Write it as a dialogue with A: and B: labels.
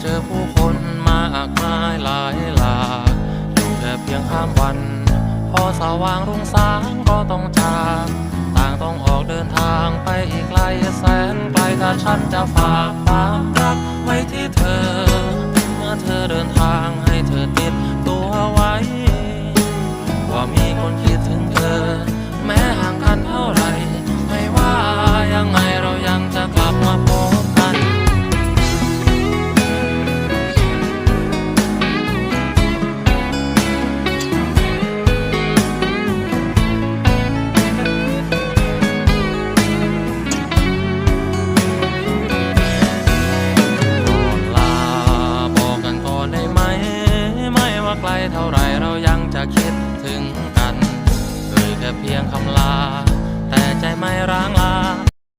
A: เจอผู้คนมากมายหลายหลากอยู่แค่เพียงข้ามวัน พอสว่างรุ่งสางก็ต้องจากต่างต้องออกเดินทางไปอีกไกลแสนไกลถ้าฉันจะฝากความรักไว้ที่เธอ ไกลเท่าไรเรายังจะคิดถึงกันเอ่ยแค่เพียงคำลา แต่ใจไม่ร้าง